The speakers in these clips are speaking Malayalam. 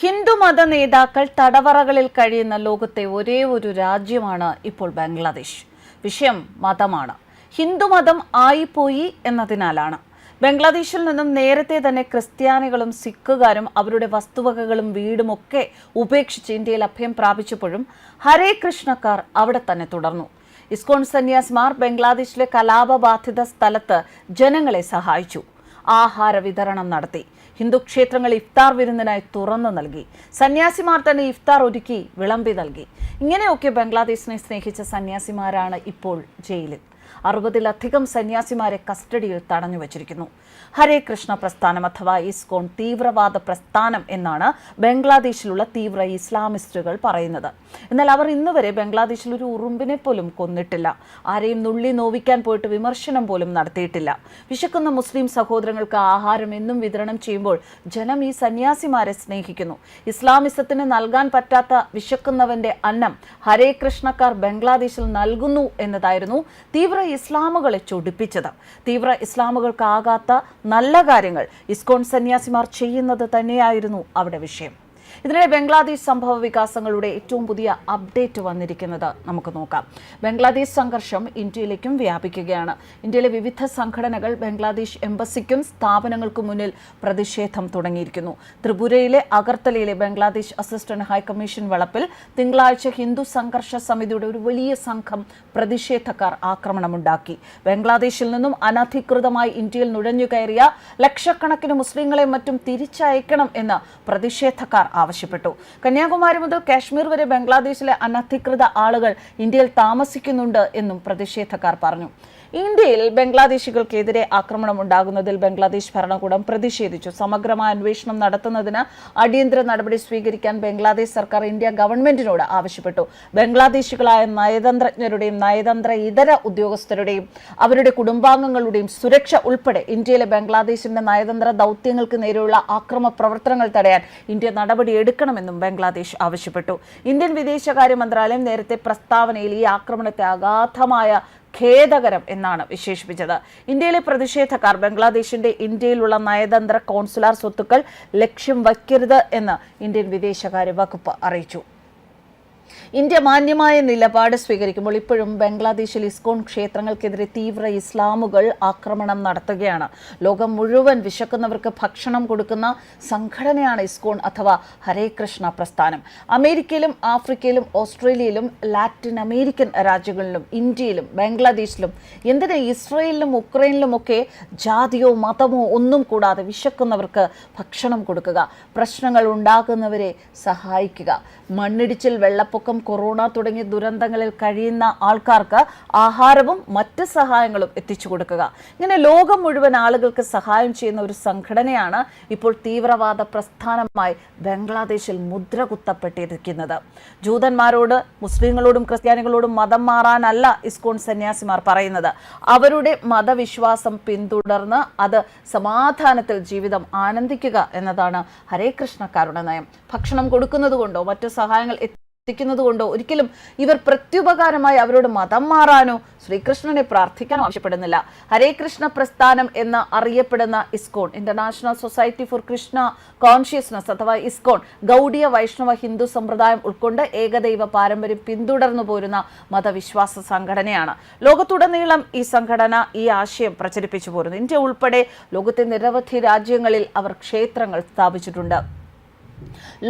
ഹിന്ദുമത നേതാക്കൾ തടവറകളിൽ കഴിയുന്ന ലോകത്തെ ഒരേ ഒരു രാജ്യമാണ് ഇപ്പോൾ ബംഗ്ലാദേശ്. വിഷയം മതമാണ്. ഹിന്ദുമതം ആയിപ്പോയി എന്നതിനാലാണ്. ബംഗ്ലാദേശിൽ നിന്നും നേരത്തെ തന്നെ ക്രിസ്ത്യാനികളും സിഖുകാരും അവരുടെ വസ്തുവകകളും വീടുമൊക്കെ ഉപേക്ഷിച്ച് ഇന്ത്യയിൽ അഭയം പ്രാപിച്ചപ്പോഴും ഹരേ കൃഷ്ണക്കാർ അവിടെ തന്നെ തുടർന്നു. ഇസ്കോൺ സന്യാസിമാർ ബംഗ്ലാദേശിലെ കലാപബാധിത സ്ഥലത്ത് ജനങ്ങളെ സഹായിച്ചു. ആഹാര വിതരണം നടത്തി. ഹിന്ദു ക്ഷേത്രങ്ങൾ ഇഫ്താർ വിരുന്നിനായി തുറന്നു നൽകി. സന്യാസിമാർ തന്നെ ഇഫ്താർ ഒരുക്കി വിളമ്പി നൽകി. ഇങ്ങനെയൊക്കെ ബംഗ്ലാദേശിനെ സ്നേഹിച്ച സന്യാസിമാരാണ് ഇപ്പോൾ ജയിലിൽ. അറുപതിലധികം സന്യാസിമാരെ കസ്റ്റഡിയിൽ തടഞ്ഞു വച്ചിരിക്കുന്നു. ഹരേ കൃഷ്ണ പ്രസ്ഥാനം അഥവാ ഇസ്കോൺ തീവ്രവാദ പ്രസ്ഥാനം എന്നാണ് ബംഗ്ലാദേശിലുള്ള തീവ്ര ഇസ്ലാമിസ്റ്റുകൾ പറയുന്നത്. എന്നാൽ അവർ ഇന്നുവരെ ബംഗ്ലാദേശിൽ ഒരു ഉറുമ്പിനെ പോലും കൊന്നിട്ടില്ല. ആരെയും നുള്ളി നോവിക്കാൻ പോയിട്ട് വിമർശനം പോലും നടത്തിയിട്ടില്ല. വിശക്കുന്ന മുസ്ലിം സഹോദരങ്ങൾക്ക് ആഹാരം എന്നും വിതരണം ചെയ്യുമ്പോൾ ജനം ഈ സന്യാസിമാരെ സ്നേഹിക്കുന്നു. ഇസ്ലാമിസത്തിന് നൽകാൻ പറ്റാത്ത വിശക്കുന്നവന്റെ അന്നം ഹരേ കൃഷ്ണക്കാർ ബംഗ്ലാദേശിൽ നൽകുന്നു എന്നതായിരുന്നു തീവ്ര ഇസ്ലാമുകളെ ചൊടിപ്പിച്ചത്. തീവ്ര ഇസ്ലാമുകൾക്കാകാത്ത നല്ല കാര്യങ്ങൾ ഇസ്കോൺ സന്യാസിമാർ ചെയ്യുന്നത് തന്നെയായിരുന്നു അവിടെ വിഷയം. ഇതിനിടെ ബംഗ്ലാദേശ് സംഭവ വികാസങ്ങളുടെ ഏറ്റവും പുതിയ അപ്ഡേറ്റ് വന്നിരിക്കുന്നത് നമുക്ക് നോക്കാം. ബംഗ്ലാദേശ് സംഘർഷം ഇന്ത്യയിലേക്കും വ്യാപിക്കുകയാണ്. ഇന്ത്യയിലെ വിവിധ സംഘടനകൾ ബംഗ്ലാദേശ് എംബസിക്കും സ്ഥാപനങ്ങൾക്കും മുന്നിൽ പ്രതിഷേധം തുടങ്ങിയിരിക്കുന്നു. ത്രിപുരയിലെ അഗർത്തലയിലെ ബംഗ്ലാദേശ് അസിസ്റ്റന്റ് ഹൈക്കമ്മീഷൻ വളപ്പിൽ തിങ്കളാഴ്ച ഹിന്ദു സംഘർഷ സമിതിയുടെ ഒരു വലിയ സംഘം പ്രതിഷേധക്കാർ ആക്രമണമുണ്ടാക്കി. ബംഗ്ലാദേശിൽ നിന്നും അനധികൃതമായി ഇന്ത്യയിൽ നുഴഞ്ഞുകയറിയ ലക്ഷക്കണക്കിന് മുസ്ലിങ്ങളെ മറ്റും തിരിച്ചയക്കണം എന്ന് പ്രതിഷേധക്കാർ കന്യാകുമാരി മുതൽ കാശ്മീർ വരെ ബംഗ്ലാദേശിലെ അനധികൃത ആളുകൾ ഇന്ത്യയിൽ താമസിക്കുന്നുണ്ട് എന്നും പ്രതിഷേധക്കാർ പറഞ്ഞു. ഇന്ത്യയിൽ ബംഗ്ലാദേശികൾക്കെതിരെ ആക്രമണം ഉണ്ടാകുന്നതിൽ ബംഗ്ലാദേശ് ഭരണകൂടം പ്രതിഷേധിച്ചു. സമഗ്രമായ അന്വേഷണം നടത്തുന്നതിന് അടിയന്തര നടപടി സ്വീകരിക്കാൻ ബംഗ്ലാദേശ് സർക്കാർ ഇന്ത്യ ഗവൺമെന്റിനോട് ആവശ്യപ്പെട്ടു. ബംഗ്ലാദേശികളായ നയതന്ത്രജ്ഞരുടെയും നയതന്ത്ര ഇതര ഉദ്യോഗസ്ഥരുടെയും അവരുടെ കുടുംബാംഗങ്ങളുടെയും സുരക്ഷ ഉൾപ്പെടെ ഇന്ത്യയിലെ ബംഗ്ലാദേശിന്റെ നയതന്ത്ര ദൗത്യങ്ങൾക്ക് നേരെയുള്ള ആക്രമ പ്രവർത്തനങ്ങൾ തടയാൻ ഇന്ത്യ നടപടി എടുക്കണമെന്നും ബംഗ്ലാദേശ് ആവശ്യപ്പെട്ടു. ഇന്ത്യൻ വിദേശകാര്യ മന്ത്രാലയം നേരത്തെ പ്രസ്താവനയിൽ ഈ ആക്രമണത്തെ അഗാധമായ ഖേദകരം എന്നാണ് വിശേഷിപ്പിച്ചത്. ഇന്ത്യയിലെ പ്രതിഷേധക്കാർ ബംഗ്ലാദേശിന്റെ ഇന്ത്യയിലുള്ള നയതന്ത്ര കോൺസുലാർ സ്വത്തുക്കൾ ലക്ഷ്യം വയ്ക്കരുത് എന്ന് ഇന്ത്യൻ വിദേശകാര്യ വകുപ്പ് അറിയിച്ചു. ഇന്ത്യ മാന്യമായ നിലപാട് സ്വീകരിക്കുമ്പോൾ ഇപ്പോഴും ബംഗ്ലാദേശിൽ ഇസ്കോൺ ക്ഷേത്രങ്ങൾക്കെതിരെ തീവ്ര ഇസ്ലാമുകൾ ആക്രമണം നടത്തുകയാണ്. ലോകം മുഴുവൻ വിശക്കുന്നവർക്ക് ഭക്ഷണം കൊടുക്കുന്ന സംഘടനയാണ് ഇസ്കോൺ അഥവാ ഹരേ കൃഷ്ണ പ്രസ്ഥാനം. അമേരിക്കയിലും ആഫ്രിക്കയിലും ഓസ്ട്രേലിയയിലും ലാറ്റിൻ അമേരിക്കൻ രാജ്യങ്ങളിലും ഇന്ത്യയിലും ബംഗ്ലാദേശിലും എന്തിന് ഇസ്രയേലിലും ഉക്രൈനിലും ഒക്കെ ജാതിയോ മതമോ ഒന്നും കൂടാതെ വിശക്കുന്നവർക്ക് ഭക്ഷണം കൊടുക്കുക പ്രശ്നങ്ങൾ ഉണ്ടാകുന്നവരെ സഹായിക്കുക. മണ്ണിടിച്ചിൽ വെള്ളപ്പൊക്കം കൊറോണ തുടങ്ങിയ ദുരന്തങ്ങളിൽ കഴിയുന്ന ആൾക്കാർക്ക് ആഹാരവും മറ്റ് സഹായങ്ങളും എത്തിച്ചു കൊടുക്കുക. ഇങ്ങനെ ലോകം മുഴുവൻ ആളുകൾക്ക് സഹായം ചെയ്യുന്ന ഒരു സംഘടനയാണ് ഇപ്പോൾ തീവ്രവാദ പ്രസ്ഥാനമായി ബംഗ്ലാദേശിൽ മുദ്ര കുത്തപ്പെട്ടിരിക്കുന്നത്. ജൂതന്മാരോട് മുസ്ലിങ്ങളോടും ക്രിസ്ത്യാനികളോടും മതം മാറാനല്ല ഇസ്കോൺ സന്യാസിമാർ പറയുന്നത്. അവരുടെ മതവിശ്വാസം പിന്തുടർന്ന് അത് സമാധാനത്തിൽ ജീവിതം ആനന്ദിക്കുക എന്നതാണ് ഹരേ കൃഷ്ണക്കാരുടെ നയം. ഭക്ഷണം കൊടുക്കുന്നത് കൊണ്ടോ മറ്റു സഹായങ്ങൾ എത്തിക്കുന്നത് കൊണ്ടോ ഒരിക്കലും ഇവർ പ്രത്യുപകാരമായി അവരോട് മതം മാറാനോ ശ്രീകൃഷ്ണനെ പ്രാർത്ഥിക്കാനോ ആവശ്യപ്പെടുന്നില്ല. ഹരേ കൃഷ്ണ പ്രസ്ഥാനം എന്ന് അറിയപ്പെടുന്ന ISKCON International Society for Krishna Consciousness അഥവാ ഇസ്കോൺ ഗൗഡിയ വൈഷ്ണവ ഹിന്ദു സമ്പ്രദായം ഉൾക്കൊണ്ട് ഏകദൈവ പാരമ്പര്യം പിന്തുടർന്നു പോരുന്ന മതവിശ്വാസ സംഘടനയാണ്. ലോകത്തുടനീളം ഈ സംഘടന ഈ ആശയം പ്രചരിപ്പിച്ചു പോരുന്നു. ഇന്ത്യ ഉൾപ്പെടെ ലോകത്തെ നിരവധി രാജ്യങ്ങളിൽ അവർ ക്ഷേത്രങ്ങൾ സ്ഥാപിച്ചിട്ടുണ്ട്.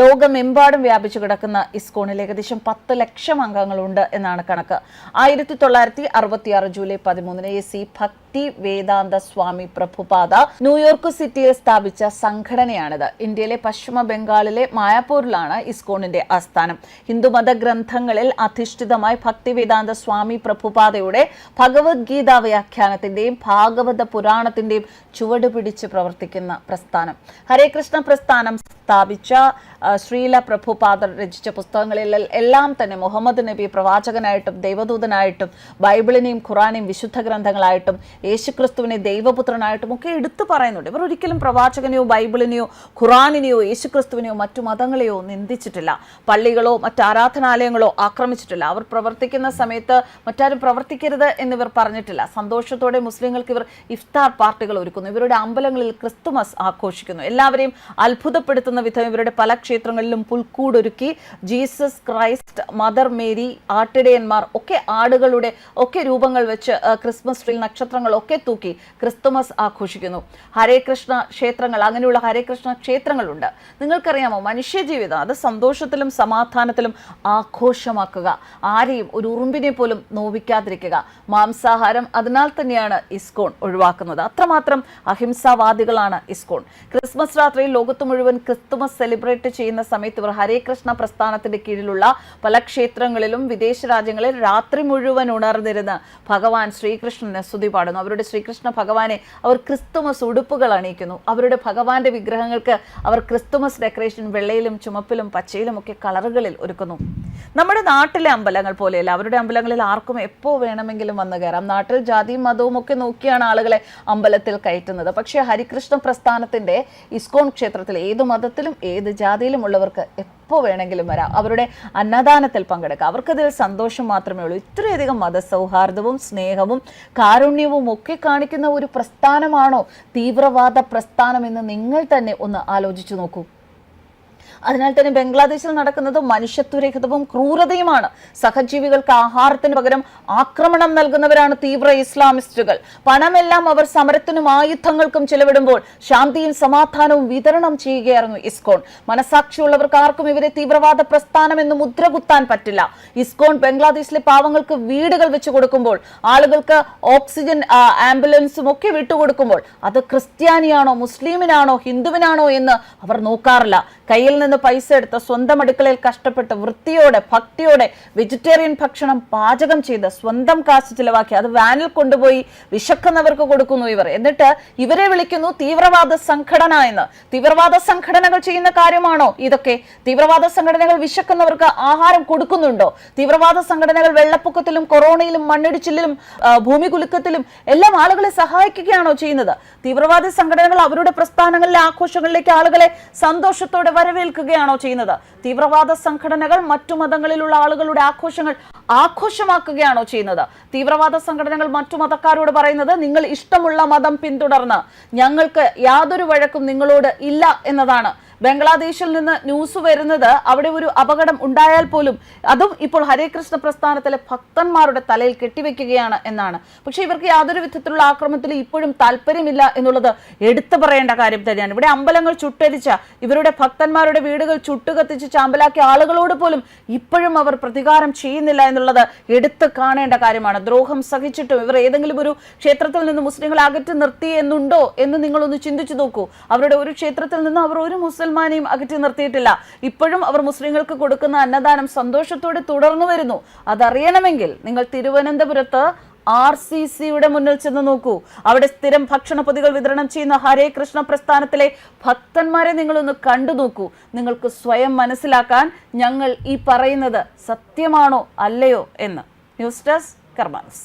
ലോകമെമ്പാടും വ്യാപിച്ചു കിടക്കുന്ന ഇസ്കോണിൽ ഏകദേശം പത്ത് ലക്ഷം അംഗങ്ങളുണ്ട് എന്നാണ് കണക്ക്. ആയിരത്തി തൊള്ളായിരത്തി അറുപത്തിയാറ് ജൂലൈ പതിമൂന്നിന് എ സി ഭക്തി വേദാന്ത സ്വാമി പ്രഭുപാദ ന്യൂയോർക്ക് സിറ്റിയിൽ സ്ഥാപിച്ച സംഘടനയാണിത്. ഇന്ത്യയിലെ പശ്ചിമ ബംഗാളിലെ മായാപൂരിലാണ് ഇസ്കോണിന്റെ ആസ്ഥാനം. ഹിന്ദുമത ഗ്രന്ഥങ്ങളിൽ അധിഷ്ഠിതമായി ഭക്തി വേദാന്ത സ്വാമി പ്രഭുപാദയുടെ ഭഗവത്ഗീത വ്യാഖ്യാനത്തിന്റെയും ഭാഗവത പുരാണത്തിന്റെയും ചുവട് പിടിച്ച് പ്രവർത്തിക്കുന്ന പ്രസ്ഥാനം. ഹരേ കൃഷ്ണ പ്രസ്ഥാനം സ്ഥാപിച്ച ശ്രീല പ്രഭുപാദർ രചിച്ച പുസ്തകങ്ങളിൽ എല്ലാം തന്നെ മുഹമ്മദ് നബി പ്രവാചകനായിട്ടും ദൈവദൂതനായിട്ടും ബൈബിളിനെയും ഖുറാനെയും വിശുദ്ധ ഗ്രന്ഥങ്ങളായിട്ടും യേശുക്രിസ്തുവിനെ ദൈവപുത്രനായിട്ടും ഒക്കെ എടുത്തു പറയുന്നുണ്ട്. ഇവർ ഒരിക്കലും പ്രവാചകനെയോ ബൈബിളിനെയോ ഖുറാനിനെയോ യേശുക്രിസ്തുവിനെയോ മറ്റു മതങ്ങളെയോ നിന്ദിച്ചിട്ടില്ല. പള്ളികളോ മറ്റ് ആരാധനാലയങ്ങളോ ആക്രമിച്ചിട്ടില്ല. അവർ പ്രവർത്തിക്കുന്ന സമയത്ത് മറ്റാരും പ്രവർത്തിക്കരുത് എന്നിവർ പറഞ്ഞിട്ടില്ല. സന്തോഷത്തോടെ മുസ്ലിങ്ങൾക്ക് ഇവർ ഇഫ്താർ പാർട്ടികൾ ഒരുക്കുന്നു. ഇവരുടെ അമ്പലങ്ങളിൽ ക്രിസ്തുമസ് ആഘോഷിക്കുന്നു. എല്ലാവരെയും അത്ഭുതപ്പെടുത്തുന്ന വിധം ഇവരുടെ പല ക്ഷേത്രങ്ങളിലും പുൽക്കൂടൊരുക്കി ജീസസ് ക്രൈസ്റ്റ് മദർ മേരി ആട്ടിടയന്മാർ ഒക്കെ ആടുകളുടെ ഒക്കെ രൂപങ്ങൾ വെച്ച് ക്രിസ്മസ് ട്രീ നക്ഷത്രങ്ങൾ ഒക്കെ തൂക്കി ക്രിസ്തുമസ് ആഘോഷിക്കുന്നു. ഹരേ കൃഷ്ണ ക്ഷേത്രങ്ങൾ അങ്ങനെയുള്ള ഹരേ കൃഷ്ണ ക്ഷേത്രങ്ങളുണ്ട്. നിങ്ങൾക്കറിയാമോ മനുഷ്യജീവിതം അത് സന്തോഷത്തിലും സമാധാനത്തിലും ആഘോഷമാക്കുക. ആരെയും ഒരു ഉറുമ്പിനെ പോലും നോവിക്കാതിരിക്കുക. മാംസാഹാരം അതിനാൽ തന്നെയാണ് ഇസ്കോൺ ഒഴിവാക്കുന്നത്. അത്രമാത്രം അഹിംസാവാദികളാണ് ഇസ്കോൺ. ക്രിസ്മസ് രാത്രിയിൽ ലോകത്ത് മുഴുവൻ ക്രിസ്തുമസ് സെലിബ്രേറ്റ് ചെയ്യുന്ന സമയത്ത് ഇവർ ഹരേ കൃഷ്ണ പ്രസ്ഥാനത്തിന്റെ കീഴിലുള്ള പല ക്ഷേത്രങ്ങളിലും വിദേശ രാജ്യങ്ങളിൽ രാത്രി മുഴുവൻ ഉണർന്നിരുന്ന് ഭഗവാൻ ശ്രീകൃഷ്ണനെ സ്തുതി പാടുന്നു. അവരുടെ ശ്രീകൃഷ്ണ ഭഗവാനെ അവർ ക്രിസ്തുമസ് ഉടുപ്പുകൾ അണിയിക്കുന്നു. അവരുടെ ഭഗവാന്റെ വിഗ്രഹങ്ങൾക്ക് അവർ ക്രിസ്തുമസ് ഡെക്കറേഷൻ വെള്ളയിലും ചുമപ്പിലും പച്ചയിലും ഒക്കെ കളറുകളിൽ ഒരുക്കുന്നു. നമ്മുടെ നാട്ടിലെ അമ്പലങ്ങൾ പോലെയല്ല. അവരുടെ അമ്പലങ്ങളിൽ ആർക്കും എപ്പോൾ വേണമെങ്കിലും വന്നു കയറാം. നാട്ടിൽ ജാതിയും മതവും ഒക്കെ നോക്കിയാണ് ആളുകളെ അമ്പലത്തിൽ കയറ്റുന്നത്. പക്ഷേ ഹരികൃഷ്ണ പ്രസ്ഥാനത്തിന്റെ ഇസ്കോൺ ക്ഷേത്രത്തിൽ ഏത് മതത്തിലും ഏത് ജാതിയിലും ഉള്ളവർക്ക് എപ്പോൾ വേണമെങ്കിലും വരാം. അവരുടെ അന്നദാനത്തിൽ പങ്കെടുക്കാം. അവർക്കതിൽ സന്തോഷം മാത്രമേ ഉള്ളൂ. ഇത്രയധികം മതസൗഹാർദ്ദവും സ്നേഹവും കാരുണ്യവും ഒക്കെ കാണിക്കുന്ന ഒരു പ്രസ്ഥാനമാണോ? തീവ്രവാദ പ്രസ്ഥാനം എന്ന് നിങ്ങൾ തന്നെ ഒന്ന് ആലോചിച്ചു നോക്കൂ. അതിനാൽ തന്നെ ബംഗ്ലാദേശിൽ നടക്കുന്നത് മനുഷ്യത്വരഹിതവും ക്രൂരതയുമാണ്. സഹജീവികൾക്ക് ആഹാരത്തിന് പകരം ആക്രമണം നൽകുന്നവരാണ് തീവ്ര ഇസ്ലാമിസ്റ്റുകൾ. പണമെല്ലാം അവർ സമരത്തിനും ആയുധങ്ങൾക്കും ചെലവിടുമ്പോൾ ശാന്തിയും സമാധാനവും വിതരണം ചെയ്യുകയായിരുന്നു ഇസ്കോൺ. മനസാക്ഷിയുള്ളവർക്ക് ആർക്കും ഇവരെ തീവ്രവാദ പ്രസ്ഥാനം എന്ന് മുദ്രകുത്താൻ പറ്റില്ല. ഇസ്കോൺ ബംഗ്ലാദേശിലെ പാവങ്ങൾക്ക് വീടുകൾ വെച്ചു കൊടുക്കുമ്പോൾ ആളുകൾക്ക് ഓക്സിജൻ ആംബുലൻസും ഒക്കെ വിട്ടുകൊടുക്കുമ്പോൾ അത് ക്രിസ്ത്യാനിയാണോ മുസ്ലിമിനാണോ ഹിന്ദുവിനാണോ എന്ന് അവർ നോക്കാറില്ല. കയ്യിൽ നിന്ന് പൈസ എടുത്ത് സ്വന്തം അടുക്കളയിൽ കഷ്ടപ്പെട്ട് വൃത്തിയോടെ ഭക്തിയോടെ വെജിറ്റേറിയൻ ഭക്ഷണം പാചകം ചെയ്ത് സ്വന്തം കാശ് ചിലവാക്കി അത് വാനിൽ കൊണ്ടുപോയി വിശക്കുന്നവർക്ക് കൊടുക്കുന്നു ഇവർ. എന്നിട്ട് ഇവരെ വിളിക്കുന്നു തീവ്രവാദ സംഘടന എന്ന്. തീവ്രവാദ സംഘടനകൾ ചെയ്യുന്ന കാര്യമാണോ? ഇതൊക്കെ തീവ്രവാദ സംഘടനകൾ വിശക്കുന്നവർക്ക് ആഹാരം കൊടുക്കുന്നുണ്ടോ? തീവ്രവാദ സംഘടനകൾ വെള്ളപ്പൊക്കത്തിലും കൊറോണയിലും മണ്ണിടിച്ചിലും ഭൂമി കുലുക്കത്തിലും എല്ലാം ആളുകളെ സഹായിക്കുകയാണോ ചെയ്യുന്നത്? തീവ്രവാദ സംഘടനകൾ അവരുടെ പ്രസ്ഥാനങ്ങളിലെ ആഘോഷങ്ങളിലേക്ക് ആളുകളെ സന്തോഷത്തോടെ വരവേൽക്കുകയാണോ ചെയ്യുന്നത്? തീവ്രവാദ സംഘടനകൾ മറ്റു മതങ്ങളിലുള്ള ആളുകളുടെ ആഘോഷങ്ങൾ ആഘോഷമാക്കുകയാണോ ചെയ്യുന്നത്? തീവ്രവാദ സംഘടനകൾ മറ്റു മതക്കാരോട് പറയുന്നത് നിങ്ങൾ ഇഷ്ടമുള്ള മതം പിന്തുടർന്ന് ഞങ്ങൾക്ക് യാതൊരു വഴക്കും നിങ്ങളോട് ഇല്ല എന്നതാണ്. ബംഗ്ലാദേശിൽ നിന്ന് ന്യൂസ് വരുന്നത് അവിടെ ഒരു അപകടം ഉണ്ടായാൽ പോലും അതും ഇപ്പോൾ ഹരേകൃഷ്ണ പ്രസ്ഥാനത്തിലെ ഭക്തന്മാരുടെ തലയിൽ കെട്ടിവെക്കുകയാണ് എന്നാണ്. പക്ഷേ ഇവർക്ക് യാതൊരു വിധത്തിലുള്ള ആക്രമണത്തിൽ ഇപ്പോഴും താല്പര്യമില്ല എന്നുള്ളത് എടുത്തു പറയേണ്ട കാര്യം തന്നെയാണ്. ഇവിടെ അമ്പലങ്ങൾ ചുട്ടരിച്ച ഇവരുടെ ഭക്തന്മാരുടെ വീടുകൾ ചുട്ടുകത്തിച്ച് ചാമ്പലാക്കിയ ആളുകളോട് പോലും ഇപ്പോഴും അവർ പ്രതികാരം ചെയ്യുന്നില്ല എന്നുള്ളത് എടുത്തു കാണേണ്ട കാര്യമാണ്. ദ്രോഹം സഹിച്ചിട്ടും ഇവർ ഏതെങ്കിലും ഒരു ക്ഷേത്രത്തിൽ നിന്ന് മുസ്ലിങ്ങളെ അകറ്റി നിർത്തി എന്നുണ്ടോ എന്ന് നിങ്ങളൊന്ന് ചിന്തിച്ചു നോക്കൂ. അവരുടെ ഒരു ക്ഷേത്രത്തിൽ നിന്ന് അവർ ഒരു മുസൽമാനെയും അകറ്റി നിർത്തിയിട്ടില്ല. ഇപ്പോഴും അവർ മുസ്ലിങ്ങൾക്ക് കൊടുക്കുന്ന അന്നദാനം സന്തോഷത്തോടെ തുടർന്നു വരുന്നു. അതറിയണമെങ്കിൽ നിങ്ങൾ തിരുവനന്തപുരത്ത് ആർ സി സിയുടെ മുന്നിൽ ചെന്ന് നോക്കൂ. അവിടെ സ്ഥിരം ഭക്ഷണ പൊതികൾ വിതരണം ചെയ്യുന്ന ഹരേ കൃഷ്ണ പ്രസ്ഥാനത്തിലെ ഭക്തന്മാരെ നിങ്ങളൊന്ന് കണ്ടു നോക്കൂ. നിങ്ങൾക്ക് സ്വയം മനസ്സിലാക്കാൻ ഞങ്ങൾ ഈ പറയുന്നത് സത്യമാണോ അല്ലയോ എന്ന്. News desk കർമാനസ്.